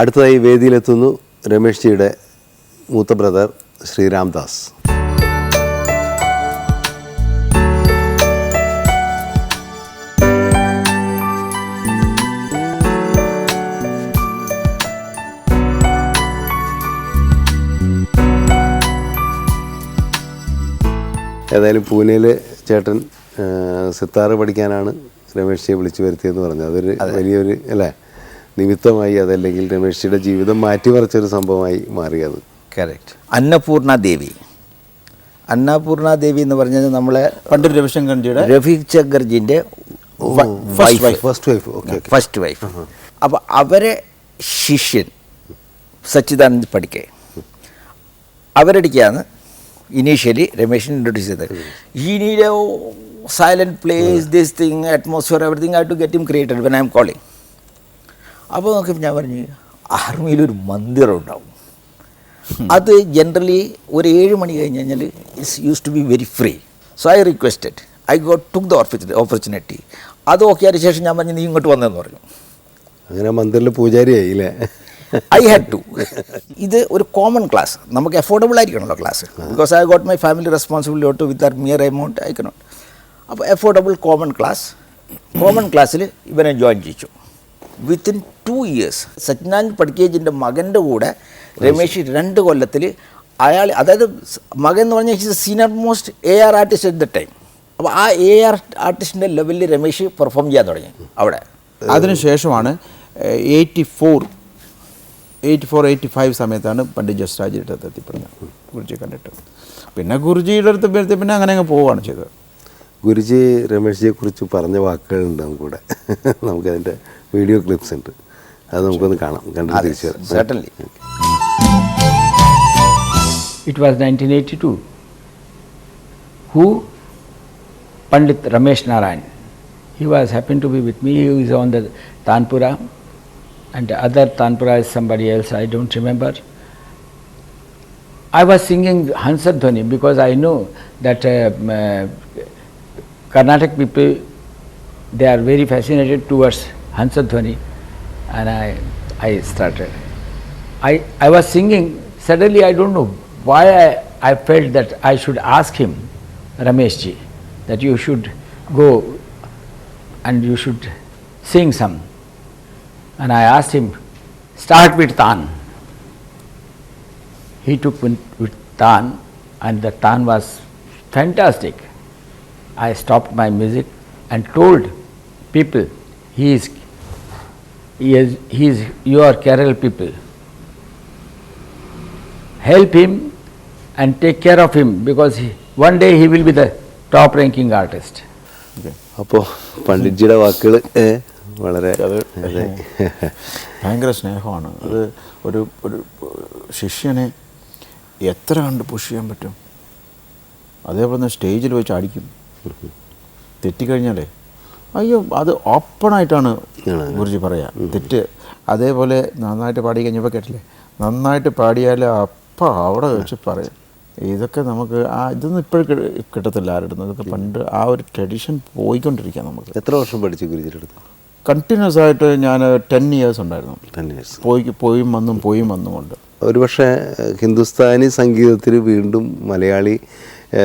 അടുത്തതായി വേദിയിലെത്തുന്നു രമേഷ് ജിയുടെ മൂത്ത ബ്രദർ ശ്രീരാംദാസ്. ഏതായാലും പൂനെയിൽ ചേട്ടൻ സിത്താറ് പഠിക്കാനാണ് രമേഷ് ജിയെ വിളിച്ചു വരുത്തിയെന്ന് പറഞ്ഞു. അതൊരു വലിയൊരു അല്ലേ? നിമിത്തമായി അതല്ലെങ്കിൽ രമേഷിയുടെ ജീവിതം മാറ്റിമറിച്ചൊരു സംഭവമായി മാറിയത്. കറക്റ്റ് അന്നപൂർണ ദേവി. അന്നപൂർണ ദേവി എന്ന് പറഞ്ഞാൽ നമ്മളെ പണ്ട് രവിശങ്കർജിയുടെ രഫി ചക്കർജിന്റെ first wife first wife okay first wife അപ്പോൾ അവരെ ശിഷ്യൻ സച്ചിദാനന്ദ് പഠിക്കെ അവരടിക്കാണ് ഇനീഷ്യലി രമേശൻ ഇൻട്രൊഡ്യൂസ് ചെയ്തത്. ഈ need silent place this thing atmosphere everything I to get it created when I am calling അപ്പോൾ നോക്കിയപ്പോൾ ഞാൻ പറഞ്ഞു ആർമിയിലൊരു മന്ദിരം ഉണ്ടാവും. അത് ജനറലി ഒരു ഏഴ് മണി കഴിഞ്ഞ് കഴിഞ്ഞാൽ it's use to be very free so I requested I got took the opportunity അത് ഓക്കെ ശേഷം ഞാൻ പറഞ്ഞു നീ ഇങ്ങോട്ട് വന്നതെന്ന് പറഞ്ഞു. അങ്ങനെ മന്ദിറിൽ പൂജാരി അല്ലേ ഐ ഹാഡ് ടു ഇത് ഒരു കോമൺ ക്ലാസ് നമുക്ക് affordable ആയിരിക്കണമല്ലോ class because I got my family responsibility to with are mere amount I cannot അപ്പോൾ അഫോർഡബിൾ കോമൺ ക്ലാസ് കോമൺ ക്ലാസ്സിൽ ഇവനെ ജോയിൻ ചെയ്യിച്ചു. വിത്തിൻ ടു ഇയേഴ്സ് സത്യനാരായൺ പഠിക്കേജിന്റെ മകന്റെ കൂടെ രമേശ് രണ്ട് കൊല്ലത്തിൽ അയാൾ അതായത് മകൻ എന്ന് പറഞ്ഞാൽ his senior most A R artist at the time അപ്പോൾ ആ എ ആർ ആർട്ടിസ്റ്റിന്റെ ലെവലിൽ രമേശ് പെർഫോം ചെയ്യാൻ തുടങ്ങി അവിടെ. അതിനുശേഷമാണ് eighty four eighty four eighty five സമയത്താണ് പണ്ഡിറ്റ് ജസ്രാജിയുടെ അടുത്ത് എത്തിപ്പെടുന്നത്. ഗുരുജി കണ്ടിട്ട്. പിന്നെ ഗുരുജിയുടെ അടുത്ത് പിന്നെ അങ്ങനെ അങ്ങ് പോവുകയാണ് ചെയ്തത്. ഗുരുജി രമേഷ് ജിയെ കുറിച്ച് പറഞ്ഞ വാക്കുകളുണ്ട് നമുക്കിവിടെ നമുക്കതിൻ്റെ വീഡിയോ ക്ലിപ്സ് ഉണ്ട് അത് നമുക്കൊന്ന് കാണാം കണ്ടിട്ട് തിരിച്ചു വരാം certainly. It was 1982. Who? Pandit Ramesh Narayan. He was happened to be with me. He was on the Tanpura, and the other Tanpura is somebody else. I don't remember. I was singing Hansadhwani because I know that uh, m- uh, Carnatic people they are very fascinated towards Hansadhwani, and I I started. I, I was singing, suddenly I don't know why I, I felt that I should ask him, Ramesh ji, that you should go and you should sing some. And I asked him, start with Tan. He took with Tan and the Tan was fantastic. I stopped my music and told people, he is, he is, he is you are Kerala people help him and take care of him because he, one day he will be the top ranking artist. അപ്പോൾ പണ്ഡിറ്റ്ജിയുടെ വാക്കുകൾ വളരെ ഭയങ്കര സ്നേഹമാണ് അത് ഒരു ഒരു ശിഷ്യനെ എത്ര കണ്ട് പുഷ് ചെയ്യാൻ പറ്റും അതേപോലെ തന്നെ സ്റ്റേജിൽ വെച്ച് അടിക്കും തെറ്റിക്കഴിഞ്ഞാലേ അയ്യോ അത് ഓപ്പണായിട്ടാണ് ഗുരുജി പറയാ. തെറ്റ് അതേപോലെ നന്നായിട്ട് പാടി കഴിഞ്ഞപ്പോൾ കേട്ടില്ലേ? നന്നായിട്ട് പാടിയാൽ അപ്പം അവിടെ വെച്ച് പറയും. ഇതൊക്കെ നമുക്ക് ആ ഇതൊന്നും ഇപ്പോഴും കിട്ടത്തില്ല ആരുടെ ഇതൊക്കെ പണ്ട് ആ ഒരു ട്രഡീഷൻ പോയിക്കൊണ്ടിരിക്കുക നമുക്ക്. എത്ര വർഷം പഠിച്ചു ഗുരുജിയുടെ അടുത്ത്? കണ്ടിന്യൂസ് ആയിട്ട് ഞാൻ ടെൻ ഇയേഴ്സ് ഉണ്ടായിരുന്നു. ടെൻ ഇയേഴ്സ് പോയി പോയും വന്നും പോയും വന്നും കൊണ്ട് ഒരുപക്ഷെ ഹിന്ദുസ്ഥാനി സംഗീതത്തിൽ വീണ്ടും മലയാളി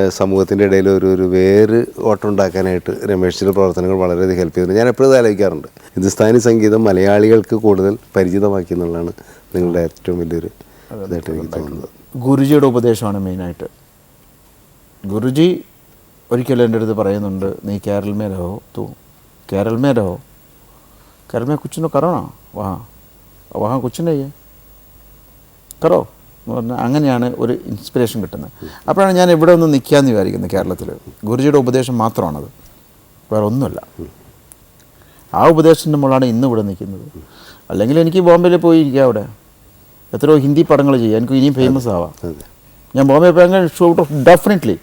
സമൂഹത്തിന്റെ ഇടയിൽ ഒരു ഒരു വേര് ഓട്ടമുണ്ടാക്കാനായിട്ട് രമേശിന്റെ പ്രവർത്തനങ്ങൾ വളരെയധികം ഹെൽപ്പ് ചെയ്തിട്ടുണ്ട് ഞാൻ എപ്പോഴും ആലോചിക്കാറുണ്ട്. ഹിന്ദുസ്ഥാനി സംഗീതം മലയാളികൾക്ക് കൂടുതൽ പരിചിതമാക്കി എന്നുള്ളതാണ് നിങ്ങളുടെ ഏറ്റവും വലിയൊരു ഇതായിട്ട് എനിക്ക് തോന്നുന്നത്. ഗുരുജിയുടെ ഉപദേശമാണ് മെയിനായിട്ട്. ഗുരുജി ഒരിക്കലും എന്റെ അടുത്ത് പറയുന്നുണ്ട് നീ കേരളമേ രഹോ തൂ കേരൾ മേ में कुछ മേ करो ना वहाँ। വഹാ കുച്ചിനെ കറോ എന്ന് പറഞ്ഞാൽ അങ്ങനെയാണ് ഒരു ഇൻസ്പിറേഷൻ കിട്ടുന്നത്. അപ്പോഴാണ് ഞാൻ ഇവിടെ ഒന്ന് നിൽക്കാമെന്ന് വിചാരിക്കുന്നത് കേരളത്തിൽ ഗുരുജിയുടെ ഉപദേശം മാത്രമാണത്. വേറെ ഒന്നുമല്ല. ആ ഉപദേശത്തിന്റെ മുകളാണ് ഇന്ന് ഇവിടെ നിൽക്കുന്നത്. അല്ലെങ്കിൽ എനിക്ക് ബോംബെയിൽ പോയി ഇരിക്കാം അവിടെ. എത്രയോ ഹിന്ദി പടങ്ങൾ ചെയ്യാം. എനിക്ക് ഇനിയും ഫേമസ് ആവാം. ഞാൻ ബോംബെ പോയാൽ ഷൂട്ട് ഓഫ് ഡെഫിനറ്റ്ലി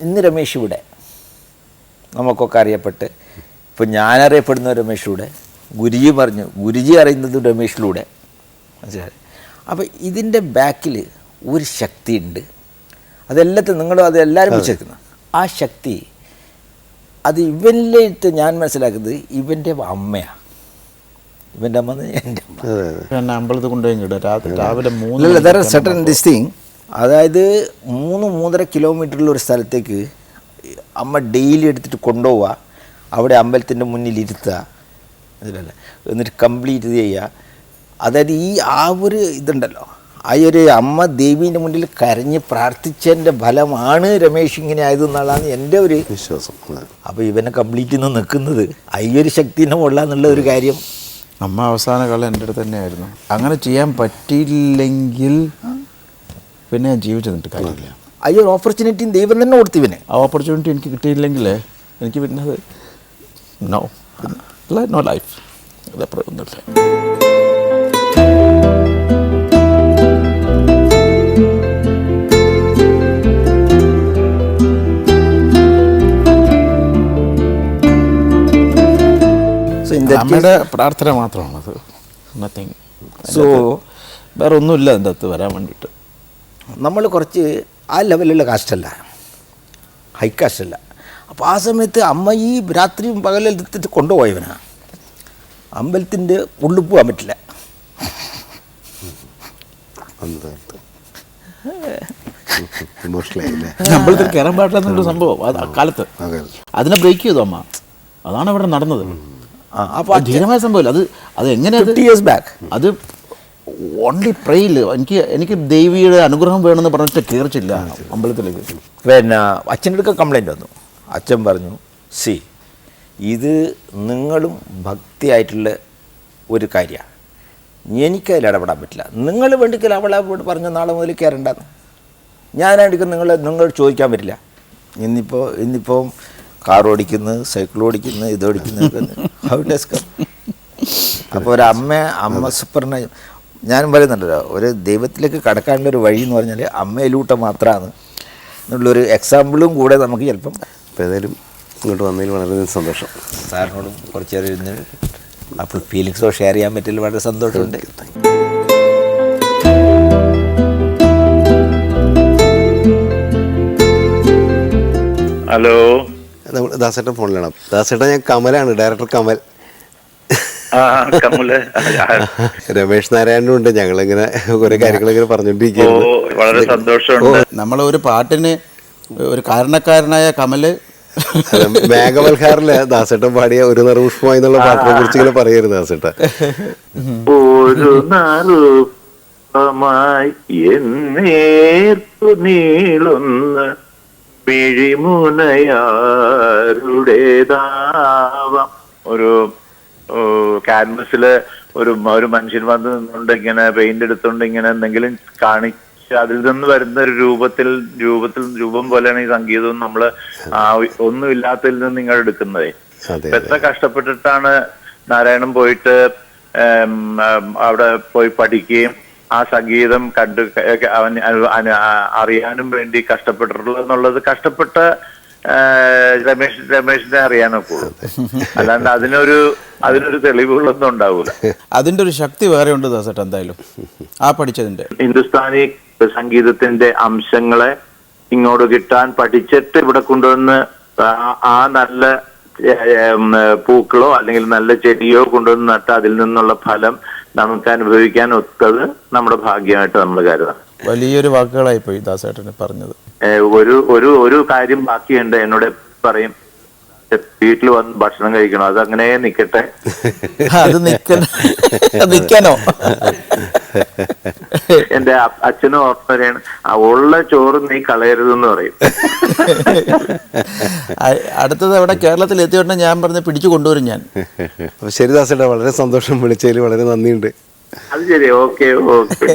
ഇന്ന് രമേശ് ഇവിടെ. നമുക്കൊക്കെ അറിയപ്പെട്ട്. ഇപ്പം ഞാനറിയപ്പെടുന്ന രമേശ് ഇവിടെ. ഗുരുജി പറഞ്ഞു ഗുരുജി അറിയുന്നത് രമേഷിലൂടെ. മനസ്സിലായി? അപ്പോൾ ഇതിന്റെ ബാക്കിൽ ഒരു ശക്തിയുണ്ട്. അതെല്ലാത്തും നിങ്ങളും അത് എല്ലാവരും വിശ്വസിക്കുന്നു. ആ ശക്തി അത് ഇവനിലേക്ക് ഞാൻ മനസ്സിലാക്കുന്നത് ഇവന്റെ അമ്മയാണ് ഇവന്റെ അമ്മ എന്റെ അമ്മ. അമ്പലത്തിൽ കൊണ്ടുപോയി രാത്രി രാവിലെ മൂന്ന് സെട്ടൻ ദിസ് തിങ് അതായത് മൂന്ന് മൂന്നര കിലോമീറ്ററിൽ ഒരു സ്ഥലത്തേക്ക് അമ്മ ഡെയിലി എടുത്തിട്ട് കൊണ്ടുപോവുക അവിടെ അമ്പലത്തിന്റെ മുന്നിൽ ഇരുത്തുക. ഇതിലല്ല? എന്നിട്ട് കംപ്ലീറ്റ് ഇത് ചെയ്യുക അതായത് ഈ ആ ഒരു ഇതുണ്ടല്ലോ. ആ ഒരു അമ്മ ദേവീന്റെ മുന്നിൽ കരഞ്ഞ് പ്രാർത്ഥിച്ചതിന്റെ ഫലമാണ് രമേശ് ഇങ്ങനെ ആയതെന്നുള്ളതാണ് എന്റെ ഒരു വിശ്വാസം. അപ്പോൾ ഇവനെ കംപ്ലീറ്റ് ഇന്ന് നിൽക്കുന്നത് ഈ ഒരു ശക്തിനെ കൊള്ളാന്നുള്ള ഒരു കാര്യം. അമ്മ അവസാന കാലം എന്റെ അടുത്ത് തന്നെയായിരുന്നു. അങ്ങനെ ചെയ്യാൻ പറ്റിയില്ലെങ്കിൽ പിന്നെ ഞാൻ ജീവിച്ചു നിന്നിട്ട് കാര്യമില്ല. ആ ഒരു ഓപ്പർച്യൂണിറ്റിയും ദൈവം തന്നെ കൊടുത്തു ഇവന്. ആ ഓപ്പർച്യൂണിറ്റി എനിക്ക് കിട്ടിയില്ലെങ്കിൽ എനിക്ക് പിന്നെ അത് നോ നോ ലൈഫ് അതപ്പുറം ഒന്നുമില്ല അമ്മയുടെ പ്രാർത്ഥന മാത്രമാണത്. നത്തിങ് സോ വേറെ ഒന്നുമില്ല അതിന്റെ അകത്ത് വരാൻ വേണ്ടിയിട്ട്. നമ്മൾ കുറച്ച് ആ ലെവലിലുള്ള കാസ്റ്റല്ല ഹൈ കാസ്റ്റല്ല അപ്പോൾ ആ സമയത്ത് അമ്മ ഈ രാത്രിയും പകലും എടുത്തിട്ട് കൊണ്ടുപോയവനാ. അമ്പലത്തിന്റെ ഉള്ളിൽ പോകാൻ പറ്റില്ല. കാലത്ത് അമ്പലത്തിൽ കയറാൻ പാടില്ലെന്നൊരു സംഭവം. അത് അക്കാലത്ത്. അതിനെ ബ്രേക്ക് ചെയ്തു അമ്മ. അതാണ് അവിടെ നടന്നത്. ആ അപ്പോൾ അത് ധീരമായ സംഭവമില്ല. അത് അത് എങ്ങനെ ഇയേഴ്സ് ബാക്ക് അത് ഓൺലി പ്രെയിൽ എനിക്ക് എനിക്ക് ദേവിയുടെ അനുഗ്രഹം വേണമെന്ന് പറഞ്ഞിട്ട് കയറിച്ചില്ല അമ്പലത്തിലേക്ക്. പിന്നെ അച്ഛന്റെ അടുക്ക കംപ്ലൈന്റ് വന്നു. അച്ഛൻ പറഞ്ഞു സി ഇത് നിങ്ങളും ഭക്തിയായിട്ടുള്ള ഒരു കാര്യമാണ് എനിക്കതിൽ ഇടപെടാൻ പറ്റില്ല. നിങ്ങൾ വേണ്ടിക്കൽ അവളെ പറഞ്ഞ നാളെ മുതൽ കയറണ്ടെന്ന്. ഞാനായിരിക്കും നിങ്ങൾ നിങ്ങൾ ചോദിക്കാൻ പറ്റില്ല. ഇന്നിപ്പോൾ ഇന്നിപ്പോൾ കാർ ഓടിക്കുന്നു സൈക്കിൾ ഓടിക്കുന്നു ഇത് ഓടിക്കുന്നു ഹൗ ഡെസ്ക അപ്പോൾ ഒരു അമ്മ അമ്മ സൂപ്പറിനെ ഞാൻ പറയുന്നുണ്ടല്ലോ ഒരു ദൈവത്തിലേക്ക് കടക്കാനുള്ള ഒരു വഴി എന്ന് പറഞ്ഞാൽ അമ്മയിലൂട്ട മാത്രമാണ് എന്നുള്ളൊരു എക്സാമ്പിളും കൂടെ നമുക്ക് ചിലപ്പം അപ്പോൾ ഏതായാലും ഇങ്ങോട്ട് വന്നതിൽ വളരെയധികം സന്തോഷം. സാറിനോടും കുറച്ച് നേരം ഇരുന്ന് അപ്പോൾ ഫീലിങ്സോ ഷെയർ ചെയ്യാൻ പറ്റില്ല വളരെ സന്തോഷമുണ്ട്. ഹലോ. നമ്മൾ ദാസേട്ടൻ ഫോണിലാണ്. ദാസേട്ടൻ ഞാൻ കമലാണ് ഡയറക്ടർ കമൽ. ആ കമൽ. രമേഷ് നാരായണനും ഉണ്ട്. ഞങ്ങളിങ്ങനെ കുറെ കാര്യങ്ങളിങ്ങനെ പറഞ്ഞോണ്ടിരിക്കുന്നു വളരെ സന്തോഷമുണ്ട്. നമ്മൾ ഒരു പാട്ടിന് ഒരു കാരണക്കാരനായ കമൽ മേഘമൽഹാറിലെ ദാസേട്ടൻ പാടിയ ഒരു നറുപുഷ്പമായി എന്നുള്ള പാട്ടിനെ കുറിച്ച് ഇങ്ങനെ പറയരുത് ദാസേട്ടൻ ഒരു നറുപ്പമായി എന്നേർത്തു നീളുന്ന പിഴിമുനയാരുടേതാവാം ഒരു ക്യാൻവസിൽ ഒരു ഒരു മനുഷ്യൻ വന്ന് നിന്നുകൊണ്ട് ഇങ്ങനെ പെയിന്റ് എടുത്തുകൊണ്ട് ഇങ്ങനെ എന്തെങ്കിലും കാണിച്ച് അതിൽ നിന്ന് വരുന്ന ഒരു രൂപത്തിൽ രൂപത്തിൽ രൂപം പോലെയാണ് ഈ സംഗീതവും നമ്മൾ ആ ഒന്നുമില്ലാത്തതിൽ നിന്ന് നിങ്ങൾ എടുക്കുന്നത്. എത്ര കഷ്ടപ്പെട്ടിട്ടാണ് നാരായണൻ പോയിട്ട് അവിടെ പോയി പഠിക്കുകയും ആ സംഗീതം കണ്ട് അവൻ അറിയാനും വേണ്ടി കഷ്ടപ്പെട്ടിട്ടുള്ളത് എന്നുള്ളത് കഷ്ടപ്പെട്ട രമേശ് രമേശിനെ അറിയാനൊക്കെ ഉള്ളൂ. അല്ലാണ്ട് അതിനൊരു അതിനൊരു തെളിവുകളൊന്നും ഉണ്ടാവില്ല അതിന്റെ ഒരു ശക്തി വേറെ ഉണ്ട് ദാസേട്ട എന്തായാലും. ആ പഠിച്ചതിന്റെ ഹിന്ദുസ്ഥാനി സംഗീതത്തിന്റെ അംശങ്ങളെ ഇങ്ങോട്ട് കിട്ടാൻ പഠിച്ചിട്ട് ഇവിടെ കൊണ്ടുവന്ന് ആ- ആ നല്ല പൂക്കളോ അല്ലെങ്കിൽ നല്ല ചെടിയോ കൊണ്ടുവന്ന് നട്ട് അതിൽ നിന്നുള്ള ഫലം നമുക്ക് അനുഭവിക്കാൻ ഒത്തത് നമ്മുടെ ഭാഗ്യമായിട്ട് നമ്മൾ കരുതാം വലിയൊരു വാക്കുകളായി പോയി ദാസേട്ടന് പറഞ്ഞത്. ഒരു ഒരു ഒരു കാര്യം ബാക്കിയുണ്ട്. എന്നോട് പറയും വീട്ടിൽ വന്ന് ഭക്ഷണം കഴിക്കണം? അത് അങ്ങനെ നിക്കട്ടെ. അത് നിക്കണോ നിക്കാനോ എന്റെ അ- അച്ഛനും ഓർമ്മ വരെയാണ് ആ ഉള്ള ചോറ് നീ കളയരുതെന്ന് പറയും. അടുത്തത് അവിടെ കേരളത്തിൽ എത്തിയോട്ടെ ഞാൻ പറഞ്ഞ പിടിച്ചു കൊണ്ടുവരും ഞാൻ. അപ്പോൾ ശരി ദാസേട്ടാ വളരെ സന്തോഷം വിളിച്ചതിൽ വളരെ നന്ദിയുണ്ട്. അത് ശരി ഓക്കെ ഓക്കെ.